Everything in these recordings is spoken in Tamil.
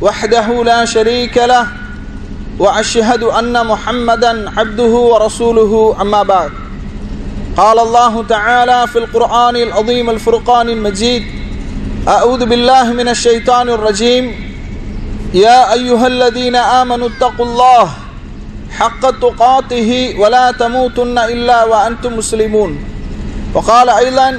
وحده لا شريك له وأشهد أن محمدا عبده ورسوله أما بعد. قال الله تعالى في القرآن العظيم الفرقان المجيد أعوذ بالله من الشيطان الرجيم. يا أيها الذين آمنوا اتقوا الله حق تقاته ولا تموتن إلا وأنتم مسلمون. وقال أيضا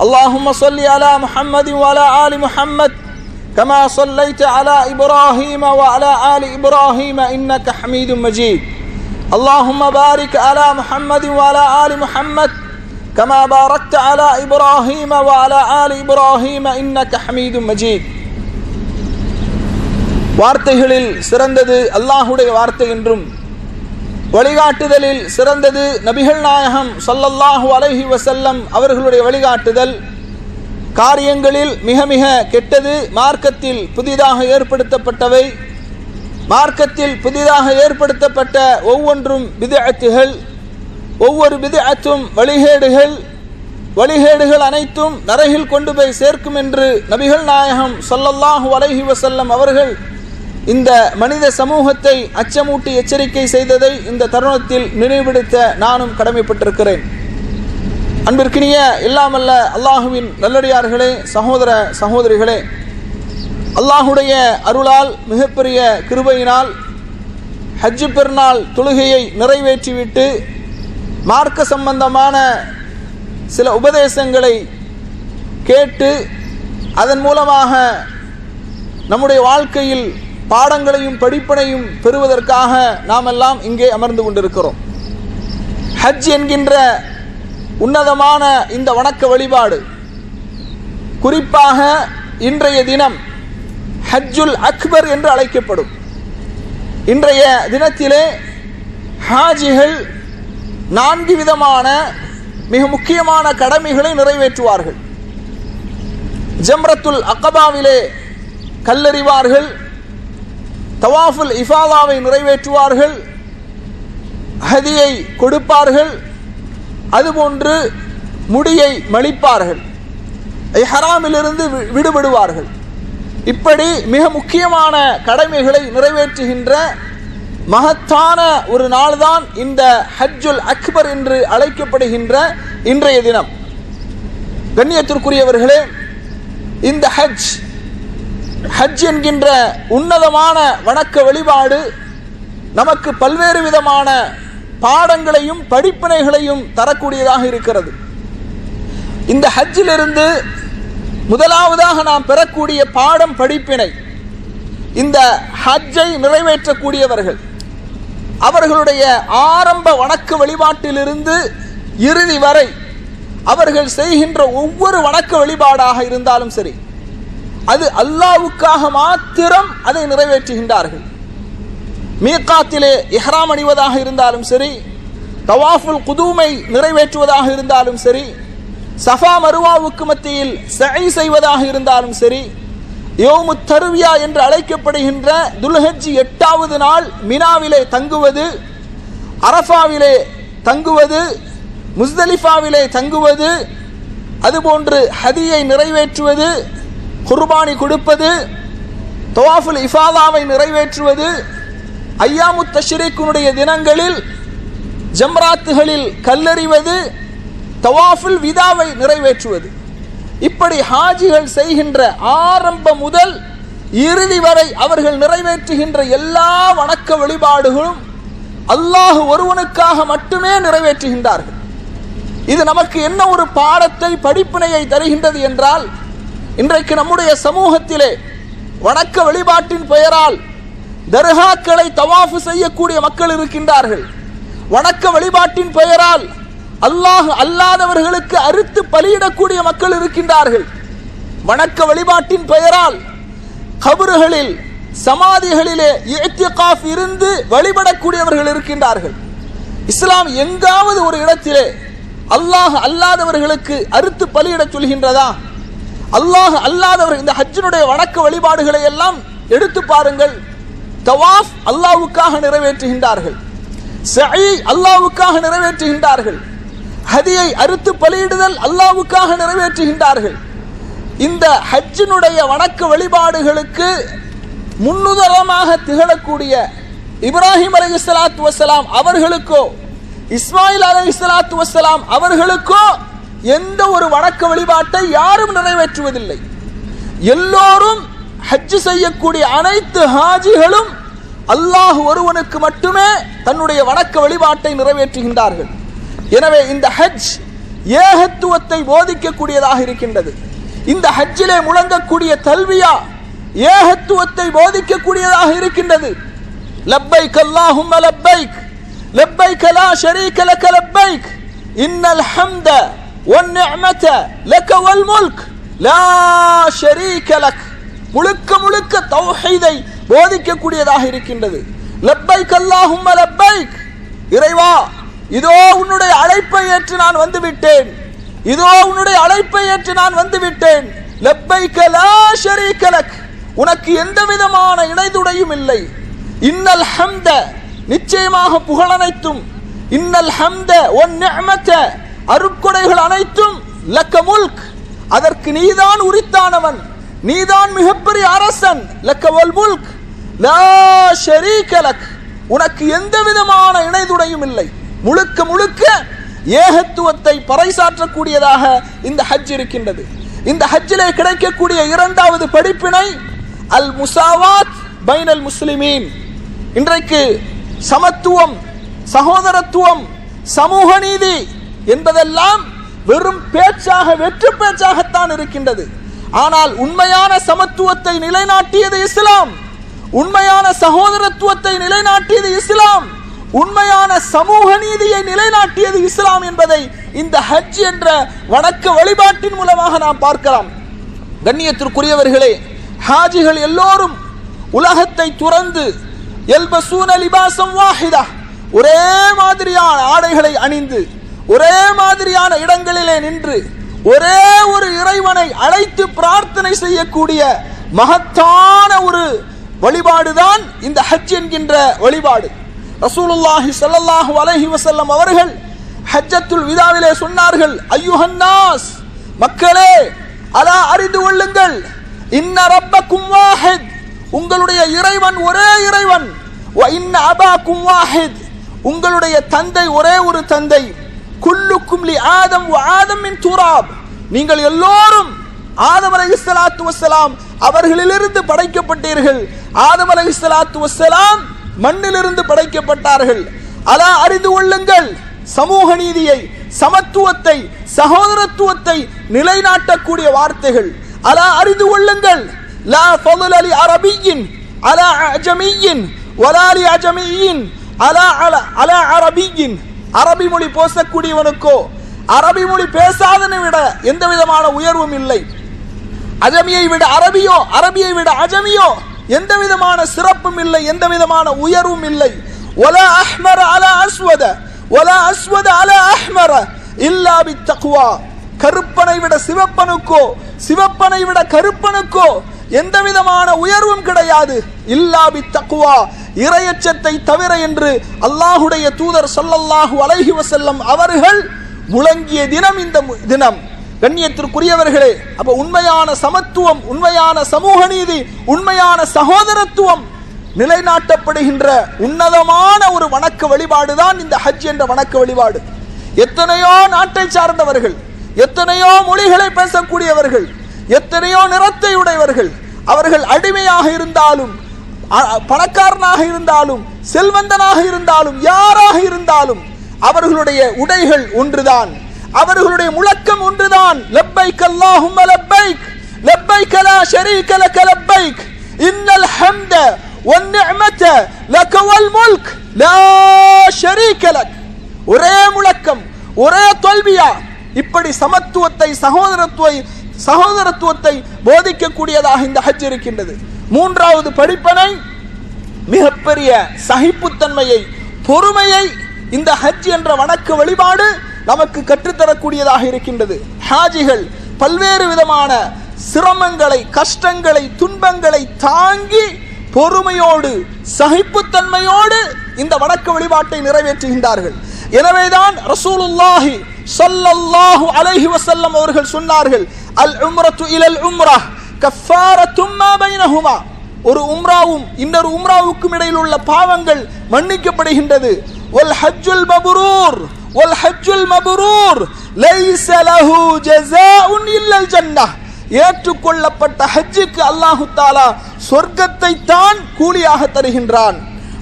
اللهم صل على محمد وعلى آل محمد كما صليت على إبراهيم وعلى آل إبراهيم إنك حميد مجيد اللهم بارك على محمد وعلى آل محمد كما باركت على إبراهيم وعلى آل إبراهيم إنك حميد مجيد வார்த்தைகளில் சிறந்தது அல்லாஹுடைய வார்த்தை என்றும் வழிகாட்டுதலில் சிறந்தது நபிகள் நாயகம் சொல்லல்லாஹு அலஹி வசல்லம் அவர்களுடைய வழிகாட்டுதல். காரியங்களில் மிக மிக கெட்டது மார்க்கத்தில் புதிதாக ஏற்படுத்தப்பட்டவை. மார்க்கத்தில் புதிதாக ஏற்படுத்தப்பட்ட ஒவ்வொன்றும் விதஅத்துகள் ஒவ்வொரு விதஅத்தும் வழிகேடுகள் வழிகேடுகள் அனைத்தும் நரகில் கொண்டு போய் சேர்க்கும் என்று நபிகள் நாயகம் சொல்லல்லாஹு அலஹி வசல்லம் அவர்கள் இந்த மனித சமூகத்தை அச்சமூட்டி எச்சரிக்கை செய்ததை இந்த தருணத்தில் நினைவெடுத்த நானும் கடமைப்பட்டிருக்கிறேன். அன்பிற்கினிய இல்லாமல்ல அல்லாஹுவின் நல்லடியார்களே சகோதர சகோதரிகளே அல்லாஹுடைய அருளால் மிகப்பெரிய கிருபையினால் ஹஜ்ஜு பெருநாள் தொழுகையை நிறைவேற்றிவிட்டு மார்க்க சம்பந்தமான சில உபதேசங்களை கேட்டு அதன் மூலமாக நம்முடைய வாழ்க்கையில் பாடங்களையும் படிப்பினையும் பெறுவதற்காக நாம் எல்லாம் இங்கே அமர்ந்து கொண்டிருக்கிறோம். ஹஜ் என்கின்ற உன்னதமான இந்த வணக்க வழிபாடு குறிப்பாக இன்றைய தினம் ஹஜ்ஜுல் அக்பர் என்று அழைக்கப்படும். இன்றைய தினத்திலே ஹாஜிகள் நான்கு விதமான மிக முக்கியமான கடமைகளை நிறைவேற்றுவார்கள். ஜம்ரத்துல் அக்கபாவிலே கல்லறிவார்கள். தவாஃபுல் இஃபாதாவை நிறைவேற்றுவார்கள் ஹதியை கொடுப்பார்கள் அதுபோன்று முடியை மலிப்பார்கள் ஹராமிலிருந்து விடுபடுவார்கள். இப்படி மிக முக்கியமான கடமைகளை நிறைவேற்றுகின்ற மகத்தான ஒரு நாள்தான் இந்த ஹஜ்ஜுல் அக்பர் என்று அழைக்கப்படுகின்ற இன்றைய தினம். கண்ணியத்திற்குரியவர்களே இந்த ஹஜ் ஹஜ் என்கின்ற உன்னதமான வணக்க வழிபாடு நமக்கு பல்வேறு விதமான பாடங்களையும் படிப்பினைகளையும் தரக்கூடியதாக இருக்கிறது. இந்த ஹஜ்ஜிலிருந்து முதலாவதாக நாம் பெறக்கூடிய பாடம் படிப்பினை இந்த ஹஜ்ஜை நிறைவேற்றக்கூடியவர்கள். அவர்களுடைய ஆரம்ப வணக்க வழிபாட்டிலிருந்து இறுதி வரை அவர்கள் செய்கின்ற ஒவ்வொரு வணக்க வழிபாடாக இருந்தாலும் சரி அது அல்லாவுக்காக மாத்திரம் அதை நிறைவேற்றுகின்றார்கள். மீக்காத்திலே இஹ்ராம் அணிவதாக இருந்தாலும் சரி தவாஃபுல் குதூமை நிறைவேற்றுவதாக இருந்தாலும் சரி சஃபா மருவாவுக்கு மத்தியில் சை செய்வதாக இருந்தாலும் சரி யோமு தருவியா என்று அழைக்கப்படுகின்ற துல்ஹஜ்ஜி எட்டாவது நாள் மினாவிலே தங்குவது அரஃபாவிலே தங்குவது முஸ்தலிஃபாவிலே தங்குவது அதுபோன்று ஹதியை நிறைவேற்றுவது குர்பானி கொடுப்பது தவாஃபுல் இஃபாதாவை நிறைவேற்றுவது ஐயாமு தஷ்ரீக்குனுடைய தினங்களில் ஜம்ராத்துகளில் கல்லறிவது தவாஃபுல் விதாவை நிறைவேற்றுவது. இப்படி ஹாஜிகள் செய்கின்ற ஆரம்பம் முதல் இறுதி வரை அவர்கள் நிறைவேற்றுகின்ற எல்லா வணக்க வழிபாடுகளும் அல்லாஹ் ஒருவனுக்காக மட்டுமே நிறைவேற்றுகின்றார்கள். இது நமக்கு என்ன ஒரு பாடத்தை படிப்பினையை தருகின்றது என்றால் இன்றைக்கு நம்முடைய சமூகத்திலே வணக்க வழிபாட்டின் பெயரால் தர்காக்களை தவாஃபு செய்யக்கூடிய மக்கள் இருக்கின்றார்கள். வணக்க வழிபாட்டின் பெயரால் அல்லாஹ் அல்லாதவர்களுக்கு அறுத்து பலியிடக்கூடிய மக்கள் இருக்கின்றார்கள். வணக்க வழிபாட்டின் பெயரால் கபறுகளில் சமாதிகளிலே இத்திகாஃப் இருந்து வழிபடக்கூடியவர்கள் இருக்கின்றார்கள். இஸ்லாம் எங்காவது ஒரு இடத்திலே அல்லாஹ் அல்லாதவர்களுக்கு அறுத்து பலியிடச் சொல்கின்றதா? அல்லாஹ் அல்லாதவர் இந்த ஹஜ்ஜினுடைய வணக்க வழிபாடுகளை எல்லாம் எடுத்து பாருங்கள். தவாஃப் அல்லாவுக்காக நிறைவேற்றுகின்றார்கள். சஇ அல்லாவுக்காக நிறைவேற்றுகின்றார்கள். ஹதியை அறுத்து பலியிடுதல் அல்லாவுக்காக நிறைவேற்றுகின்றார்கள். இந்த ஹஜ்ஜினுடைய வணக்க வழிபாடுகளுக்கு முன்னுதாரணமாக திகழக்கூடிய இப்ராஹிம் அலை சலாத்து வசலாம் அவர்களுக்கோ இஸ்மாயில் அலை இஸ்லாத்து வசலாம் அவர்களுக்கோ எந்த ஒரு வணக்க வழிபாட்டை யாரும் நிறைவேற்றுவதில்லை. எல்லோரும் ஹஜ் செய்யக்கூடிய அனைத்து ஹாஜிகளும் அல்லாஹ் ஒருவனுக்கு மட்டுமே தன்னுடைய வணக்க வழிபாட்டை நிறைவேற்றுகின்றார்கள். எனவே இந்த ஹஜ் ஏகத்துவத்தை போதிக்கக்கூடியதாக இருக்கின்றது. இந்த ஹஜ்ஜிலே முழங்கக்கூடிய தல்வியா ஏகத்துவத்தை போதிக்கக்கூடியதாக இருக்கின்றது. லப்பைக் அல்லாஹும்ம லப்பைக் லப்பைக் லா ஷரீக லக்க லப்பைக் இன்னல் ஹம்த ஒன்னு லக்க வல் முல்க் லா ஷரீக லக் முழுக்க முழுக்க தௌஹீதை போதிக்கக்கூடியதாக இருக்கின்றது. லப்பைக் அல்லாஹும் லப்பைக். இறைவா இதோ உன்னுடைய அழைப்பை ஏற்று நான் வந்து விட்டேன் இதோ உன்னுடைய அழைப்பை ஏற்று நான் வந்து விட்டேன் லப்பைக்க லா ஷரீக லக். உனக்கு எந்த விதமான இணைதுடையும் இல்லை. இன்னல் ஹம்த நிச்சயமாக புகழனைத்தும். இன்னல் ஹம்த ஒன் நிஅமத. அருட்கொடைகள் அனைத்தும் லக்க முல்க். அதற்கு நீதான் உரித்தானவன். நீதான் மிகப்பெரிய அரசன். லக்க வல் முல்க். லா ஷரீக லக். உனக்கு எந்த விதமான இணைதுடையும் இல்லை. முழுக்க முழுக்க ஏகத்துவத்தை பறைசாற்றக்கூடியதாக இந்த ஹஜ் இருக்கின்றது. இந்த ஹஜ்ஜிலே கிடைக்கக்கூடிய இரண்டாவது படிப்பினை அல் முசாவாத் பைனல் முஸ்லிமீன். இன்றைக்கு சமத்துவம் சகோதரத்துவம் சமூக நீதி என்பதெல்லாம் வெறும் பேச்சாக வெற்று பேச்சாகத்தான் இருக்கின்றது. ஆனால் உண்மையான சமத்துவத்தை நிலைநாட்டியது இஸ்லாம். உண்மையான சகோதரத்துவத்தை நிலைநாட்டியது இஸ்லாம். உண்மையான சமூக நீதியை நிலைநாட்டியது இஸ்லாம் என்பதை இந்த ஹஜ் என்ற வணக்க வழிபாட்டின் மூலமாக நாம் பார்க்கலாம். கண்ணியத்திற்குரியவர்களே ஹாஜிகள் எல்லோரும் உலகத்தை துறந்து எல்பசூன லிபாசம் வாஹிதா ஒரே மாதிரியான ஆடைகளை அணிந்து ஒரே மாதிரியான இடங்களிலே நின்று ஒரே ஒரு இறைவனை அழைத்து பிரார்த்தனை செய்யக்கூடிய மகத்தான ஒரு வழிபாடுதான் இந்த ஹஜ் என்கின்ற வழிபாடு. ரசூலுல்லாஹி ஸல்லல்லாஹு அலஹி வசல்லம் அவர்கள் ஹஜ்ஜத்துல் விதாவிலே சொன்னார்கள் ஐயுஹன்னாஸ் மக்களே அலா அறிந்து கொள்ளுங்கள். இன்ன ரப்பக்கும் வாஹித். உங்களுடைய இறைவன் ஒரே இறைவன். இன்ன அபாக்கும் வாஹித். உங்களுடைய தந்தை ஒரே ஒரு தந்தை. குல்லுக்கும் லி ஆதம் ஆதம் மின் தூராப். நீங்கள் எல்லோரும் ஆதம் அலஹி சலாத்து வசலாம் அவர்களிலிருந்து படைக்கப்பட்டீர்கள். ஆதம் அலஹி சலாத்து வசலாம் மண்ணிலிருந்து படைக்கப்பட்டார்கள். அலா அறிந்து கொள்ளுங்கள் சமூக நீதியை சமத்துவத்தை சகோதரத்துவத்தை நிலைநாட்டக்கூடிய வார்த்தைகள். அலா அறிந்து கொள்ளுங்கள் லா ஃபதுல் அலி அரபியின் அலா அஜமியின் வலாலி அஜமியின் அலா அலா அரபியின். அரபி மொழி பேசக்கூடியவனுக்கோ அரபி மொழி பேசாதனை விட எந்த விதமான உயர்வும் இல்லை. அஜமியை விட அரபியோ அரபியை விட அஜமியோ எந்த விதமான சிறப்பும் இல்லை எந்த விதமான உயர்வும் இல்லை. ஒல அஹ்மர அல அஸ்வத ஒல அஸ்வத அலா அஹ்மர இல்லா பித்தக்வா. கருப்பனை விட சிவப்பனுக்கோ சிவப்பனை விட கருப்பனுக்கோ எந்த விதமான உயர்வும் கிடையாது. இல்லா தக்குவா இரையச்சத்தை தவிர என்று அல்லாஹுடைய தூதர் சொல்லல்லாஹு அலைஹி வசல்லம் அவர்கள் முழங்கிய தினம் இந்த மு- தினம். கண்ணியத்திற்குரியவர்களே அப்ப உண்மையான சமத்துவம் உண்மையான சமூக நீதி உண்மையான சகோதரத்துவம் நிலைநாட்டப்படுகின்ற உன்னதமான ஒரு வணக்க வழிபாடுதான் இந்த ஹஜ் என்ற வணக்க வழிபாடு. எத்தனையோ நாட்டை சார்ந்தவர்கள் எத்தனையோ மொழிகளை பேசக்கூடியவர்கள் எத்தனையோ நிறத்தை உடையவர்கள் அவர்கள் அடிமையாக இருந்தாலும் பணக்காரனாக இருந்தாலும் செல்வந்தனாக இருந்தாலும் யாராக இருந்தாலும் அவர்களுடைய உடைகள் ஒன்றுதான். அவர்களுடைய முழக்கம் ஒன்றுதான். லப்பைக் அல்லாஹும்ம லப்பைக் லப்பைக் கலா ஷரீக கல லப்பைக். இன்னல் ஹம்த வன்னிஅமத லக வல் முல்க். லா ஷரீக லக். ஒரே முழக்கம் ஒரே தோல்வியா? இப்படி சமத்துவத்தை சகோதரத்துவை சகோதரத்துவத்தை போதிக்கக்கூடியதாக இந்த ஹஜ் இருக்கின்றது. மூன்றாவது படிப்பனை மிகப்பெரிய சகிப்புத்தன்மையை பொறுமையை இந்த ஹஜ் என்ற வணக்க வழிபாடு நமக்கு கற்றுத்தரக்கூடியதாக இருக்கின்றது. ஹாஜிகள் பல்வேறு விதமான சிரமங்களை கஷ்டங்களை துன்பங்களை தாங்கி பொறுமையோடு சகிப்புத்தன்மையோடு இந்த வணக்க வழிபாட்டை நிறைவேற்றுகின்றார்கள். எனவேதான் ரசூலுல்லாஹி சொல்லல்லாஹு அலைஹி வசல்லம் அவர்கள் சொன்னார்கள் அல் உம்ரத்து இலல் உம்ரா கஃபாரத்தும் ஒரு உம்ராவும் இன்னொரு உம்ராவுக்கும் இடையில் உள்ள பாவங்கள் மன்னிக்கப்படுகின்றது. ஒல் ஹஜ்ஜுல் மபுரூர் ஒல் ஹஜ்ஜுல் மபுரூர். லைஸ லஹு ஜஸாஉன் இல்லல் ஜன்னா ஏற்றுக்கொள்ளப்பட்ட ஹஜ்ஜுக்கு அல்லாஹு தாலா சொர்க்கத்தை தான் கூலியாக தருகின்றான்.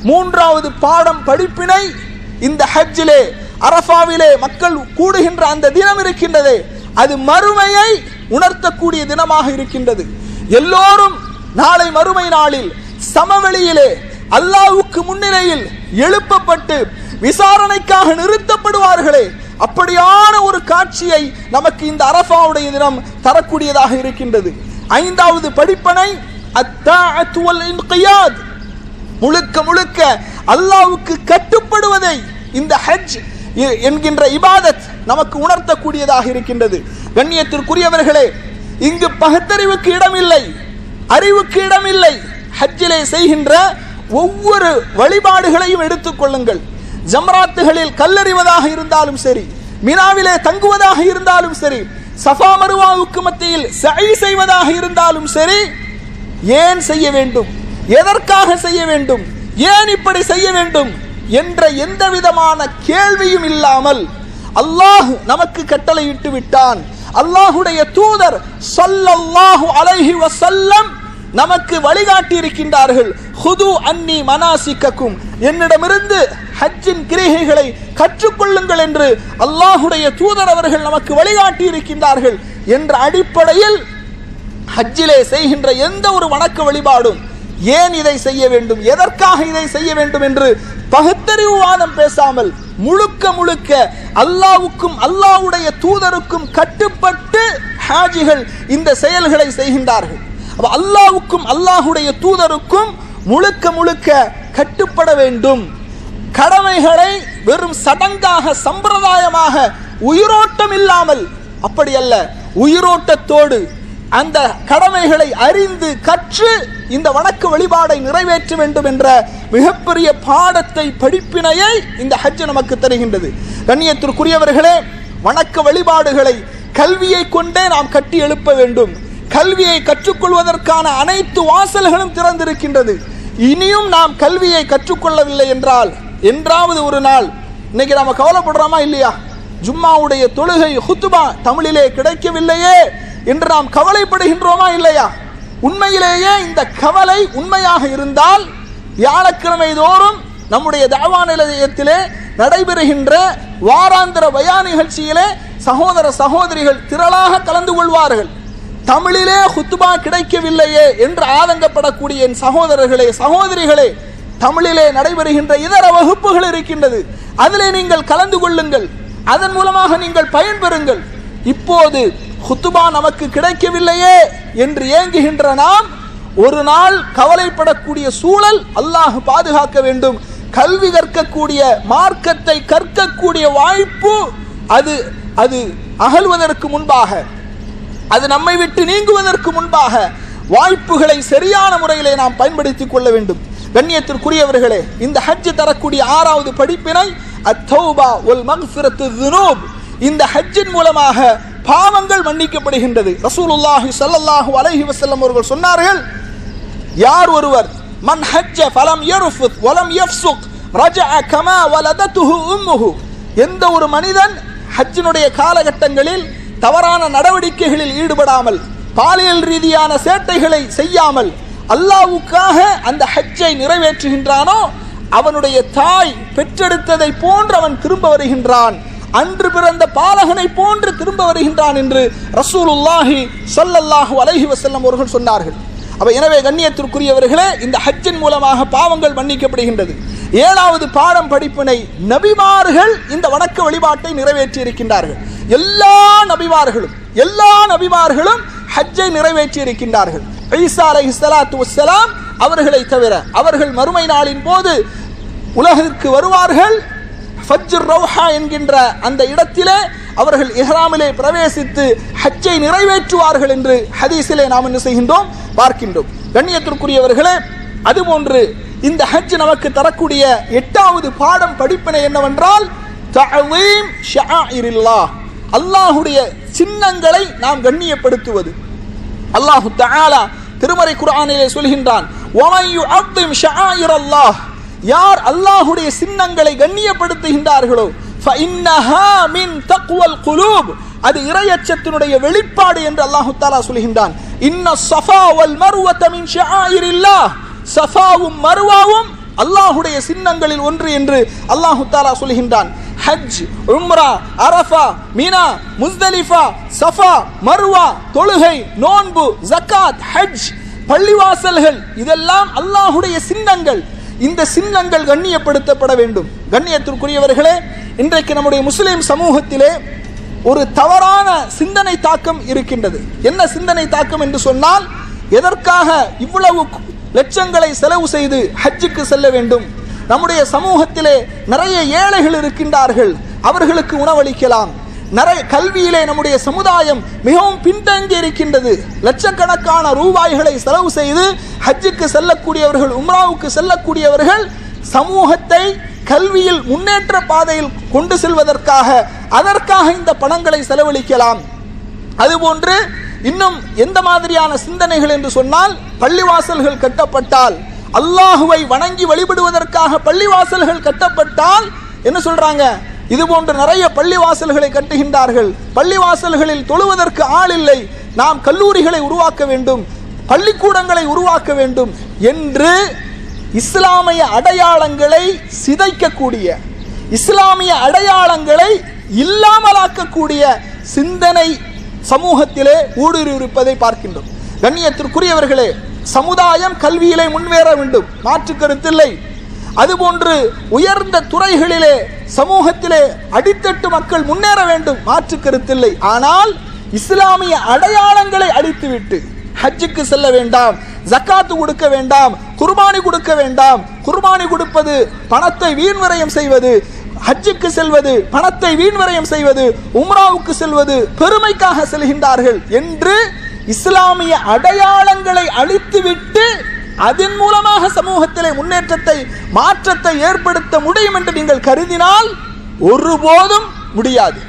மூன்றாவது பாடம் படிப்பினை இந்த ஹஜ்ஜிலே அரஃபாவிலே மக்கள் கூடுகின்ற அந்த தினம் இருக்கின்றதே. அது மறுமையை உணர்த்தக்கூடிய தினமாக இருக்கின்றது. எல்லோரும் நாளை மறுமை நாளில் சமவெளியிலே அல்லாவுக்கு முன்னிலையில் எழுப்பப்பட்டு விசாரணைக்காக நிறுத்தப்படுவார்களே. அப்படியான ஒரு காட்சியை நமக்கு இந்த அரஃபாவுடைய தினம் தரக்கூடியதாக இருக்கின்றது. ஐந்தாவது படிப்பனை முழுக்க முழுக்க அல்லாவுக்கு கட்டுப்படுவதை இந்த ஹஜ் என்கின்ற இபாதத் நமக்கு உணர்த்தக்கூடியதாக இருக்கின்றது. கண்ணியத்திற்குரியவர்களே இங்கு பகுத்தறிவுக்கு இடமில்லை அறிவுக்கு இடமில்லை. ஹஜ்ஜிலே செய்கின்ற ஒவ்வொரு வழிபாடுகளையும் எடுத்துக்கொள்ளுங்கள் ஜம்ராத்துகளில் கல்லறிவதாக இருந்தாலும் சரி மினாவிலே தங்குவதாக இருந்தாலும் சரி சஃபா மருவாவுக்கு மத்தியில் சை செய்வதாக இருந்தாலும் சரி ஏன் செய்ய வேண்டும்? எதற்காக செய்ய வேண்டும்? ஏன் இப்படி செய்ய வேண்டும்? என்ற எந்த விதமான கேள்வியும் இல்லாமல் அல்லாஹ் நமக்கு கட்டளையிட்டு விட்டான். அல்லாஹுடைய தூதர் ஸல்லல்லாஹு அலைஹி வசல்லம் நமக்கு வழிகாட்டி இருக்கின்றார்கள் ஹுது அன்னி மனாசிக்கக்கும் என்னிடமிருந்து ஹஜ்ஜின் கிரீகைகளை கற்றுக்கொள்ளுங்கள் என்று அல்லாஹுடைய தூதர் அவர்கள் நமக்கு வழிகாட்டி இருக்கின்றார்கள் என்ற அடிப்படையில் ஹஜ்ஜிலே செய்கின்ற எந்த ஒரு வணக்க வழிபாடும் ஏன் இதை செய்ய வேண்டும்? எதற்காக இதை செய்ய வேண்டும் என்று பகுத்தறிவுவாதம் பேசாமல் முழுக்க முழுக்க அல்லாவுக்கும் அல்லாவுடைய தூதருக்கும் கட்டுப்பட்டு ஹாஜிகள் இந்த செயல்களை செய்கின்றார்கள். அப்ப அல்லாவுக்கும் அல்லாஹுடைய தூதருக்கும் முழுக்க முழுக்க கட்டுப்பட வேண்டும். கடமைகளை வெறும் சடங்காக சம்பிரதாயமாக உயிரோட்டம் இல்லாமல் அப்படி அல்ல உயிரோட்டத்தோடு அந்த கடமைகளை அறிந்து கற்று இந்த வணக்க வழிபாடை நிறைவேற்ற வேண்டும் என்ற மிகப்பெரிய பாடத்தை படிப்பினையை இந்த ஹஜ் நமக்கு தருகின்றது. கண்ணியத்திற்குரியவர்களே வணக்க வழிபாடுகளை கல்வியை கொண்டே நாம் கட்டி எழுப்ப வேண்டும். கல்வியை கற்றுக்கொள்வதற்கான அனைத்து வாசல்களும் திறந்திருக்கின்றது. இனியும் நாம் கல்வியை கற்றுக்கொள்ளவில்லை என்றால் என்றாவது ஒரு நாள் இன்னைக்கு நாம கவலைப்படுறோமா இல்லையா? ஜும்மாவுடைய தொழுகை ஹுத்துபா தமிழிலே கிடைக்கவில்லையே. என்று நாம் கவலைப்படுகின்றோமா இல்லையா? உண்மையிலேயே இந்த கவலை உண்மையாக இருந்தால் வியாழக்கிழமை தோறும் நம்முடைய தாவா நிலையத்திலே நடைபெறுகின்ற வாராந்திர பயா நிகழ்ச்சியிலே சகோதர சகோதரிகள் திரளாக கலந்து கொள்வார்கள். தமிழிலே ஹுத்துபா கிடைக்கவில்லையே என்று ஆதங்கப்படக்கூடிய என் சகோதரர்களே சகோதரிகளே தமிழிலே நடைபெறுகின்ற இதர வகுப்புகள் இருக்கின்றது. அதிலே நீங்கள் கலந்து கொள்ளுங்கள். அதன் மூலமாக நீங்கள் பயன்பெறுங்கள். இப்போது ஹுத்துபா நமக்கு கிடைக்கவில்லையே என்று ஏங்குகின்ற நாம் ஒரு நாள் கவலைப்படக்கூடிய சூழல் அல்லாஹ் பாதுகாக்க வேண்டும். கல்வி கற்கக்கூடிய மார்க்கத்தை கற்கக்கூடிய வாய்ப்பு அது அது அகழ்வதற்கு முன்பாக அது நம்மை விட்டு நீங்குவதற்கு முன்பாக வாய்ப்புகளை சரியான முறையிலே நாம் பயன்படுத்திக் கொள்ள வேண்டும். கண்ணியத்திற்குரியவர்களே இந்த ஹஜ் தரக்கூடிய ஆறாவது படிப்பினை அத்தௌபா ஒல் மக்ஃபிரத்து இந்த ஹஜ்ஜின் மூலமாக பாவங்கள் மன்னிக்கப்படுகின்றது. ரசூலுல்லாஹி சல்லல்லாஹு அலைஹி வஸல்லம் அவர்கள் சொன்னார்கள் யார் ஒருவர் மன் ஹஜ்ஜ ஃபலம் யர்ஃபுத் வலம் யஃப்சுக் ரஜஅ கமா வலதத்துஹு உம்முஹு. எந்த ஒரு மனிதன் ஹஜ்ஜினுடைய காலகட்டங்களில் தவறான நடவடிக்கைகளில் ஈடுபடாமல் பாலியல் ரீதியான சேட்டைகளை செய்யாமல் அல்லாஹ்வுக்காக அந்த ஹஜ்ஜை நிறைவேற்றுகின்றானோ அவனுடைய தாய் பெற்றெடுத்ததை போன்று அவன் திரும்ப வருகின்றான். அன்று பிறந்த பாலகனை போன்று திரும்ப வருகின்றான் என்று ரசூலுல்லாஹி சல்லல்லாஹு அலைஹி வசல்லம் அவர்கள் சொன்னார்கள். அப்ப எனவே கண்ணியத்திற்குரியவர்களே இந்த ஹஜ்ஜின் மூலமாக பாவங்கள் மன்னிக்கப்படுகின்றது. ஏழாவது பாடம் படிப்பினை நபிமார்கள் இந்த வணக்க வழிபாட்டை நிறைவேற்றி இருக்கின்றார்கள் எல்லா நபிமார்களும் எல்லா நபிமார்களும் ஹஜ்ஜை நிறைவேற்றி இருக்கின்றார்கள் ஈசா அலை ஸலாத்து வசலாம் அவர்களை தவிர அவர்கள் மறுமை நாளின் போது உலகிற்கு வருவார்கள் ஃபஜ்ர் ரவுஹா என்கின்ற அந்த இடத்திலே அவர்கள் இஹ்ராமிலே பிரவேசித்து ஹஜ்ஜை நிறைவேற்றுவார்கள் என்று ஹதீஸிலே நாம் என்ன செய்கின்றோம்? பார்க்கின்றோம். கண்ணியத்திற்குரியவர்களே அதுபோன்று இந்த ஹஜ் நமக்கு தரக்கூடிய எட்டாவது பாடம் படிப்பினை என்னவென்றால் அல்லாஹுடைய சின்னங்களை நாம் கண்ணியப்படுத்துவது. அல்லாஹு தஆலா திருமறை குர்ஆனிலே சொல்கின்றான் யார் அல்லாஹுடைய சின்னங்களை கண்ணியப்படுத்துகின்றார்களோ அது இரையச்சத்தினுடைய வெளிப்பாடு என்று அல்லாஹு தாலா சொல்கின்றான். இன்ன சஃபா வல் மருவத்தமின் ஷாயிரில்லா சஃபாவும் மருவாவும் அல்லாஹுடைய சின்னங்களில் ஒன்று என்று அல்லாஹு தாலா சொல்கின்றான். ஹஜ் உம்ரா Arafah Mina Muzdalifah Safa Marwah தொழுகை நோன்பு ஜக்காத் ஹஜ் பள்ளிவாசல்கள் இதெல்லாம் அல்லாஹுடைய சின்னங்கள். இந்த சின்னங்கள் கண்ணியப்படுத்தப்பட வேண்டும். கண்ணியத்திற்குரியவர்களே இன்றைக்கு நம்முடைய முஸ்லிம் சமூகத்திலே ஒரு தவறான சிந்தனை தாக்கம் இருக்கின்றது. என்ன சிந்தனை தாக்கம் என்று சொன்னால் எதற்காக இவ்வளவு லட்சங்களை செலவு செய்து ஹஜ்ஜுக்கு செல்ல வேண்டும்? நம்முடைய சமூகத்திலே நிறைய ஏழைகள் இருக்கின்றார்கள். அவர்களுக்கு உணவளிக்கலாம். நிறைய கல்வியிலே நம்முடைய சமுதாயம் மிகவும் பின்தங்கி இருக்கின்றது. லட்சக்கணக்கான ரூபாய்களை செலவு செய்து ஹஜ்ஜுக்கு செல்லக்கூடியவர்கள் உம்ராவுக்கு செல்லக்கூடியவர்கள் சமூகத்தை கல்வியில் முன்னேற்ற பாதையில் கொண்டு செல்வதற்காக அதற்காக இந்த பணங்களை செலவழிக்கலாம். அதுபோன்று இன்னும் எந்த மாதிரியான சிந்தனைகள் என்று சொன்னால் பள்ளிவாசல்கள் கட்டப்பட்டால் அல்லாஹுவை வணங்கி வழிபடுவதற்காக பள்ளிவாசல்கள் கட்டப்பட்டால் என்ன சொல்றாங்க? இது போன்று நிறைய பள்ளிவாசல்களை கட்டுகின்றார்கள். பள்ளிவாசல்களில் தொழுவதற்கு ஆள் இல்லை நாம் கல்லூரிகளை உருவாக்க வேண்டும். பள்ளிக்கூடங்களை உருவாக்க வேண்டும் என்று இஸ்லாமிய அடையாளங்களை சிதைக்கக்கூடிய இஸ்லாமிய அடையாளங்களை இல்லாமலாக்கக்கூடிய சிந்தனை சமூகத்திலே ஊடுருவிருப்பதை பார்க்கின்றோம். கண்ணியத்திற்குரியவர்களே சமுதாயம் கல்வியிலே முன்வேற வேண்டும். மாற்று கருத்தில்லை அதுபோன்று உயர்ந்த துறைகளிலே சமூகத்திலே அடித்தட்டு மக்கள் முன்னேற வேண்டும். மாற்று கருத்தில்லை. ஆனால் இஸ்லாமிய அடையாளங்களை அழித்துவிட்டு ஹஜ்ஜுக்கு செல்ல வேண்டாம் ஜக்காத்து கொடுக்க வேண்டாம் குர்பானி கொடுக்க வேண்டாம். குர்பானி கொடுப்பது பணத்தை வீண்விரயம் செய்வது ஹஜ்ஜுக்கு செல்வது பணத்தை வீண்விரயம் செய்வது உம்ராவுக்கு செல்வது பெருமைக்காக செல்கின்றார்கள் என்று இஸ்லாமிய அடையாளங்களை அழித்துவிட்டு அதன் மூலமாக சமூகத்திலே முன்னேற்றத்தை மாற்றத்தை ஏற்படுத்த முடியும் என்று நீங்கள் கருதினால் ஒருபோதும் முடியாது.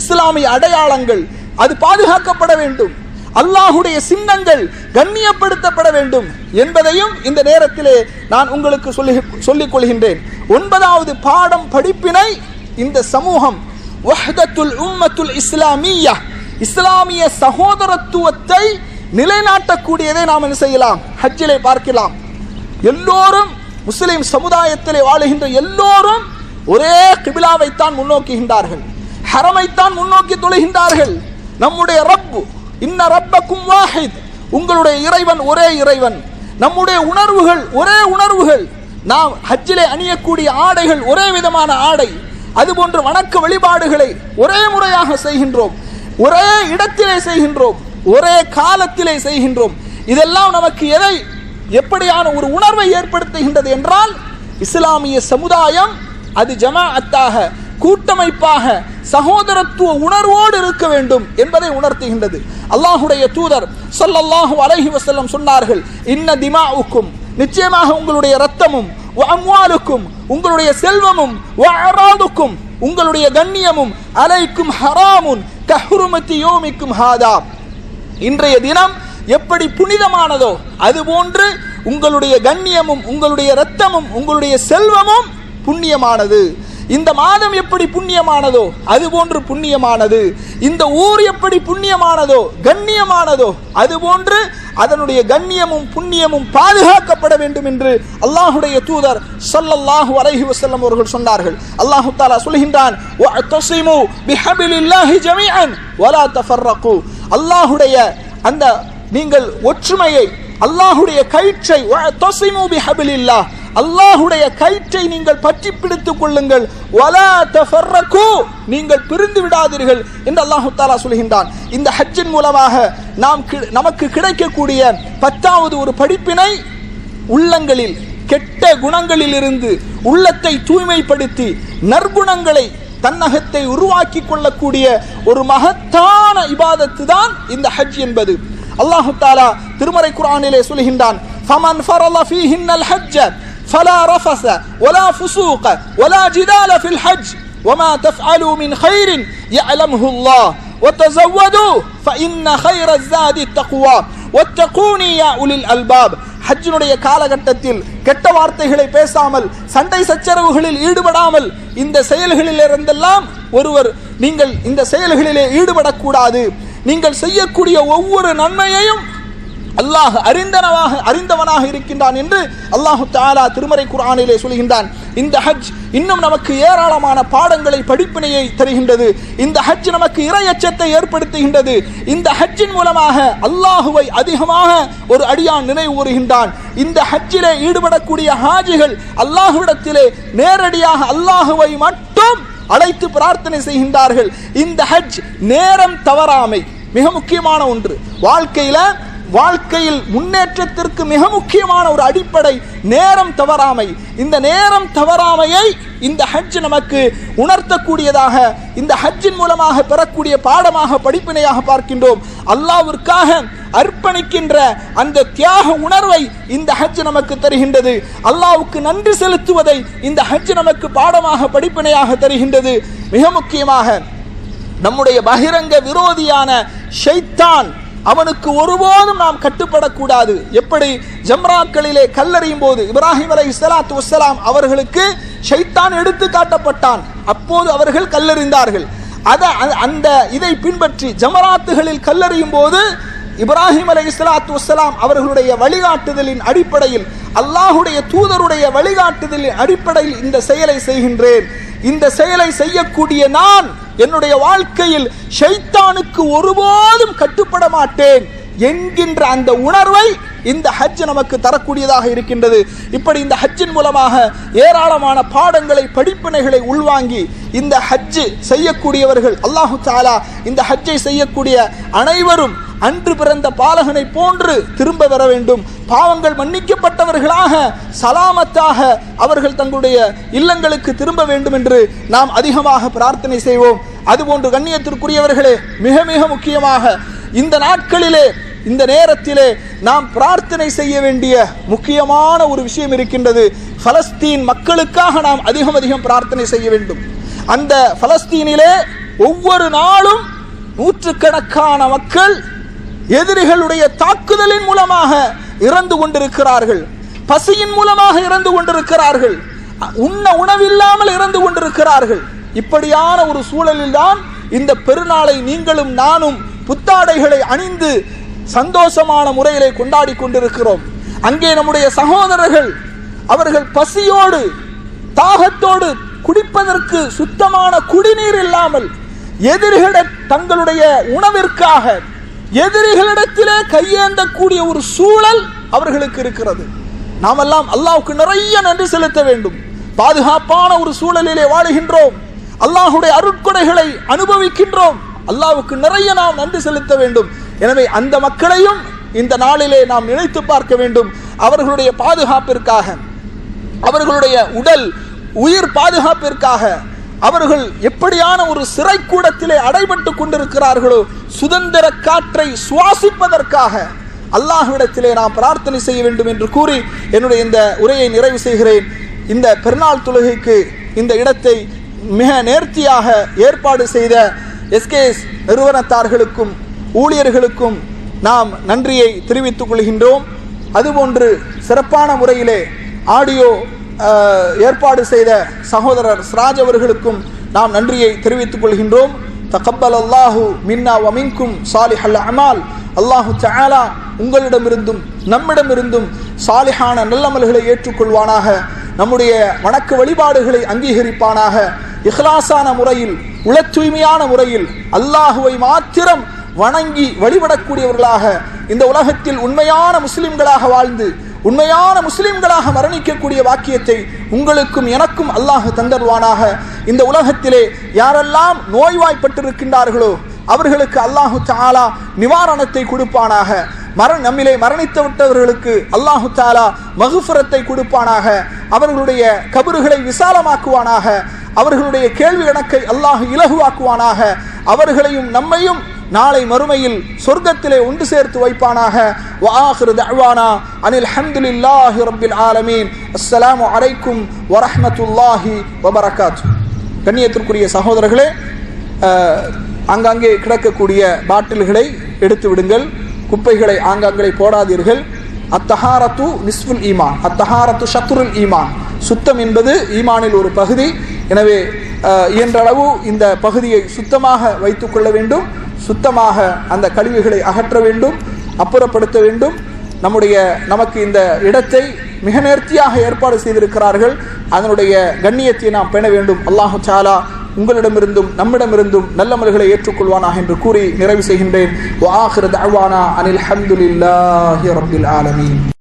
இஸ்லாமிய அடையாளங்கள் அது பாதுகாக்கப்பட வேண்டும். அல்லாஹுடைய சின்னங்கள் கண்ணியப்படுத்தப்பட வேண்டும் என்பதையும் இந்த நேரத்திலே நான் உங்களுக்கு சொல்லி சொல்லிக் கொள்கின்றேன். ஒன்பதாவது பாடம் படிப்பினை இந்த சமூகம் வஹ்தத்துல் உம்மத்துல் இஸ்லாமியா இஸ்லாமிய சகோதரத்துவத்தை நிலைநாட்டக்கூடியதை நாம் என்ன செய்யலாம்? ஹஜ்ஜிலே பார்க்கலாம். எல்லோரும் முஸ்லிம் சமுதாயத்திலே வாழுகின்ற எல்லோரும் ஒரே கிபிலாவைத்தான் முன்னோக்குகின்றார்கள். ஹரமைத்தான் முன்னோக்கி தொழுகின்றார்கள். நம்முடைய ரப்பு இன்ன ரப்பக்கும் வாஹித். உங்களுடைய இறைவன் ஒரே இறைவன். நம்முடைய உணர்வுகள் ஒரே உணர்வுகள். நாம் ஹஜ்ஜிலே அணியக்கூடிய ஆடைகள் ஒரே விதமான ஆடை. அதுபோன்று வணக்க வழிபாடுகளை ஒரே முறையாக செய்கின்றோம். ஒரே இடத்திலே செய்கின்றோம். ஒரே காலத்திலே செய்கின்றோம். இதெல்லாம் நமக்கு எதை எப்படியான ஒரு உணர்வை ஏற்படுத்துகின்றது என்றால் இஸ்லாமிய சமுதாயம் அது ஜமாஅத்தாக கூட்டமைப்பாக சகோதரத்துவ உணர்வோடு இருக்க வேண்டும் என்பதை உணர்த்துகின்றது. அல்லாஹுடைய தூதர் சொல்லல்லாஹு அலஹி வசல்லம் சொன்னார்கள் இன்ன திமாவுக்கும் நிச்சயமாக உங்களுடைய ரத்தமும் அம்வாலுக்கும் உங்களுடைய செல்வமும் அராதுக்கும் உங்களுடைய கண்ணியமும் அலைக்கும் ஹராமுன் கஹுருமத்தி யோமிக்கும் ஹாதா. இன்றைய தினம் எப்படி புனிதமானதோ அதுபோன்று உங்களுடைய கண்ணியமும் உங்களுடைய இரத்தமும் உங்களுடைய செல்வமும் புண்ணியமானது. இந்த மாதம் எப்படி புண்ணியமானதோ அதுபோன்று புண்ணியமானது. இந்த ஊர் எப்படி புண்ணியமானதோ கண்ணியமானதோ அதுபோன்று அதனுடைய கண்ணியமும் புண்ணியமும் பாதுகாக்கப்பட வேண்டும் என்று அல்லாஹுடைய தூதர் ஸல்லல்லாஹு அலைஹி வசல்லம் அவர்கள் சொன்னார்கள். அல்லாஹு தாலா சொல்கின்றான் வலா தஃபர்ரகு. அல்லாஹுடைய அந்த நீங்கள் ஒற்றுமையை அல்லாஹுடைய கயிற்றை வஅத்தஸிமு பிஹபிலில்லாஹ். அல்லாஹுடைய கயிற்றை நீங்கள் பற்றி பிடித்துக் கொள்ளுங்கள். வலா தஃபர்ரகு நீங்கள் பிரிந்து விடாதீர்கள் என்று அல்லாஹு தாலா சொல்கின்றான். இந்த ஹஜ்ஜின் மூலமாக நாம் கி- நமக்கு கிடைக்கக்கூடிய பத்தாவது ஒரு படிப்பினை உள்ளங்களில் கெட்ட குணங்களிலிருந்து உள்ளத்தை தூய்மைப்படுத்தி நற்குணங்களை தன்னகத்தை உருவாக்கி கொள்ளக்கூடிய ஒரு மகத்தான இபாதத்து தான் இந்த ஹஜ் என்பது. அல்லாஹு தாலா திருமறை குரானிலே சொல்கின்றான் فمن فرض فيهن الحج فلا رفث ولا فسوق ولا جدال في الحج وما تفعلوا من خير يعلمه الله وتزودوا فإن خير الزاد التقوى واتقوني يا أولي الألباب ஹஜ்ஜினுடைய காலகட்டத்தில் கெட்ட வார்த்தைகளை பேசாமல் சண்டை சச்சரவுகளில் ஈடுபடாமல் இந்த செயல்களில் இருந்தெல்லாம் ஒருவர் நீங்கள் இந்த செயல்களிலே ஈடுபடக்கூடாது நீங்கள் செய்யக்கூடிய ஒவ்வொரு நன்மையையும் அல்லாஹ் அறிந்தனவாக அறிந்தவனாக இருக்கின்றான் என்று அல்லாஹு தாலா திருமறை குரானிலே சொல்கின்றான். இந்த ஹஜ் இன்னும் நமக்கு ஏராளமான பாடங்களை படிப்பினையை தருகின்றது. இந்த ஹஜ் நமக்கு இரையச்சத்தை ஏற்படுத்துகின்றது. இந்த ஹஜ்ஜின் மூலமாக அல்லாஹுவை அதிகமாக ஒரு அடியான் நினைவு கூறுகின்றான் இந்த ஹஜ்ஜிலே ஈடுபடக்கூடிய ஹாஜிகள் அல்லாஹ்விடத்திலே நேரடியாக அல்லாஹுவை மட்டும் அழைத்து பிரார்த்தனை செய்கின்றார்கள். இந்த ஹஜ் நேரம் தவறாமை மிக முக்கியமான ஒன்று. வாழ்க்கையில வாழ்க்கையில் முன்னேற்றத்திற்கு மிக முக்கியமான ஒரு அடிப்படை நேரம் தவறாமை. இந்த நேரம் தவறாமையை இந்த ஹஜ் நமக்கு உணர்த்தக்கூடியதாக இந்த ஹஜ்ஜின் மூலமாக பெறக்கூடிய பாடமாக படிப்பினையாக பார்க்கின்றோம். அல்லாவிற்காக அர்ப்பணிக்கின்ற அந்த தியாக உணர்வை இந்த ஹஜ் நமக்கு தருகின்றது. அல்லாவுக்கு நன்றி செலுத்துவதை இந்த ஹஜ் நமக்கு பாடமாக படிப்பினையாக தருகின்றது. மிக முக்கியமாக நம்முடைய பகிரங்க விரோதியான ஷைத்தான் அவனுக்கு ஒருபோதும் நாம் கட்டுப்படக்கூடாது. எப்படி? ஜம்ராக்களிலே கல்லறியும் போது இப்ராஹிம் அலை இஸ்லாத்து வசலாம் அவர்களுக்கு ஷைத்தான் எடுத்து காட்டப்பட்டான். அப்போது அவர்கள் கல்லறிந்தார்கள். அத அ- அந்த இதை பின்பற்றி ஜமராத்துகளில் கல்லறியும் போது இப்ராஹிம் அலை இஸ்லாத்து வசலாம் அவர்களுடைய வழிகாட்டுதலின் அடிப்படையில் அல்லாஹுடைய தூதருடைய வழிகாட்டுதலின் அடிப்படையில் இந்த செயலை செய்கின்றேன். இந்த செயலை செய்யக்கூடிய நான் என்னுடைய வாழ்க்கையில் ஷைத்தானுக்கு ஒருபோதும் கட்டுப்பட மாட்டேன் என்கின்ற அந்த உணர்வை இந்த ஹஜ் நமக்கு தரக்கூடியதாக இருக்கின்றது. இப்படி இந்த ஹஜ்ஜின் மூலமாக ஏராளமான பாடங்களை படிப்பினைகளை உள்வாங்கி இந்த ஹஜ்ஜு செய்யக்கூடியவர்கள் அல்லாஹு தாலா இந்த ஹஜ்ஜை செய்யக்கூடிய அனைவரும் அன்று பிறந்த பாலகனை போன்று திரும்ப வர வேண்டும். பாவங்கள் மன்னிக்கப்பட்டவர்களாக சலாமத்தாக அவர்கள் தங்களுடைய இல்லங்களுக்கு திரும்ப வேண்டும் என்று நாம் அதிகமாக பிரார்த்தனை செய்வோம். அதுபோன்று கண்ணியத்திற்குரியவர்களே மிக மிக முக்கியமாக இந்த நாட்களிலே இந்த நேரத்திலே நாம் பிரார்த்தனை செய்ய வேண்டிய முக்கியமான ஒரு விஷயம் இருக்கின்றது. பலஸ்தீன் மக்களுக்காக நாம் அதிகம் அதிகம் பிரார்த்தனை செய்ய வேண்டும். அந்த பலஸ்தீனிலே ஒவ்வொரு நாளும் நூற்றுக்கணக்கான மக்கள் எதிரிகளுடைய தாக்குதலின் மூலமாக இறந்து கொண்டிருக்கிறார்கள். பசியின் மூலமாக இறந்து கொண்டிருக்கிறார்கள். உண்ண உணவில்லாமல் இறந்து கொண்டிருக்கிறார்கள். இப்படியான ஒரு சூழலில்தான் இந்த பெருநாளை நீங்களும் நானும் புத்தாடைகளை அணிந்து சந்தோஷமான முறையிலே கொண்டாடி கொண்டிருக்கிறோம். அங்கே நம்முடைய சகோதரர்கள் அவர்கள் பசியோடு தாகத்தோடு குடிப்பதற்கு சுத்தமான குடிநீர் இல்லாமல் எதிரிகள தங்களுடைய உணவிற்காக எதிரிகளிடத்திலே கையேந்தக்கூடிய ஒரு சூழல் அவர்களுக்கு இருக்கிறது. நாமெல்லாம் அல்லாவுக்கு நிறைய நன்றி செலுத்த வேண்டும். பாதுகாப்பான ஒரு சூழலிலே வாழுகின்றோம். அல்லாஹுடைய அருட்கொடைகளை அனுபவிக்கின்றோம். அல்லாவுக்கு நிறைய நாம் நன்றி செலுத்த வேண்டும். எனவே அந்த மக்களையும் இந்த நாளிலே நாம் நினைத்து பார்க்க வேண்டும். அவர்களுடைய பாதுகாப்பிற்காக அவர்களுடைய உடல் உயிர் பாதுகாப்பிற்காக அவர்கள் எப்படியான ஒரு சிறைக்கூடத்திலே அடைபட்டு கொண்டிருக்கிறார்களோ சுதந்திர காற்றை சுவாசிப்பதற்காக அல்லாஹ்விடத்திலே நாம் பிரார்த்தனை செய்ய வேண்டும் என்று கூறி என்னுடைய இந்த உரையை நிறைவு செய்கிறேன். இந்த பெருநாள் தொழுகைக்கு இந்த இடத்தை மிக நேர்த்தியாக ஏற்பாடு செய்த எஸ்கேஎஸ் நிறுவனத்தார்களுக்கும் ஊழியர்களுக்கும் நாம் நன்றியை தெரிவித்துக் கொள்கின்றோம். அதுபோன்று சிறப்பான முறையிலே ஆடியோ ஏற்பாடு செய்த சகோதரர் ஸ்ராஜ் அவர்களுக்கும் நாம் நன்றியை தெரிவித்துக் கொள்கின்றோம். தகப்பல் அல்லாஹு மின்னா வமின்கும் சாலிஹல் அமால். அல்லாஹு தஆலா உங்களிடமிருந்தும் நம்மிடமிருந்தும் சாலிஹான நல்லமல்களை ஏற்றுக்கொள்வானாக. நம்முடைய வணக்க வழிபாடுகளை அங்கீகரிப்பானாக. இஹ்லாசான முறையில் உள தூய்மையான முறையில் அல்லாஹுவை மாத்திரம் வணங்கி வழிபடக்கூடியவர்களாக இந்த உலகத்தில் உண்மையான முஸ்லிம்களாக வாழ்ந்து உண்மையான முஸ்லிம்களாக மரணிக்கக்கூடிய வாக்கியத்தை உங்களுக்கும் எனக்கும் அல்லாஹ் தந்தருவானாக. இந்த உலகத்திலே யாரெல்லாம் நோய்வாய்ப்பட்டிருக்கின்றார்களோ அவர்களுக்கு அல்லாஹு தாலா நிவாரணத்தை கொடுப்பானாக. மரண நம்மிலே மரணித்து விட்டவர்களுக்கு அல்லாஹு தாலா மகுஃபரத்தை கொடுப்பானாக. அவர்களுடைய கபறுகளை விசாலமாக்குவானாக. அவர்களுடைய கேள்வி கணக்கை அல்லாஹ் இலகுவாக்குவானாக. அவர்களையும் நம்மையும் நாளை மறுமையில் சொர்க்கத்திலே உண்டு சேர்த்து வைப்பானாக. வஆஹிரு தஅவானா அனில் ஹம்துலில்லாஹி ரப்பில் ஆலமீன். அஸ்ஸலாமு அலைக்கும் வரஹ்மத்துல்லாஹி வபரகாத்து. கண்ணியத்திற்குரிய சகோதரர்களே ஆங்காங்கே கிடக்கக்கூடிய பாட்டில்களை எடுத்து விடுங்கள். குப்பைகளை ஆங்காங்கே போடாதீர்கள். அத்தஹாரத்து நிஸ்ஃபுல் ஈமான் அத்தஹாரத்து ஷத்ருல் ஈமான். சுத்தம் என்பது ஈமானில் ஒரு பகுதி. எனவே இயன்றளவு இந்த பகுதியை சுத்தமாக வைத்துக்கொள்ள வேண்டும் சுத்தமாக அந்த கழிவுகளை அகற்ற வேண்டும் அப்புறப்படுத்த வேண்டும். நம்முடைய நமக்கு இந்த இடத்தை மிக நேர்த்தியாக ஏற்பாடு செய்திருக்கிறார்கள். அதனுடைய கண்ணியத்தை நாம் பெண வேண்டும். அல்லாஹு சாலா உங்களிடமிருந்தும் நம்மிடமிருந்தும் நல்ல நல்லமல்களை ஏற்றுக்கொள்வானா என்று கூறி நிறைவு செய்கின்றேன். அனில் ஹம்துலில்லாஹி ரபில் ஆலமீன்.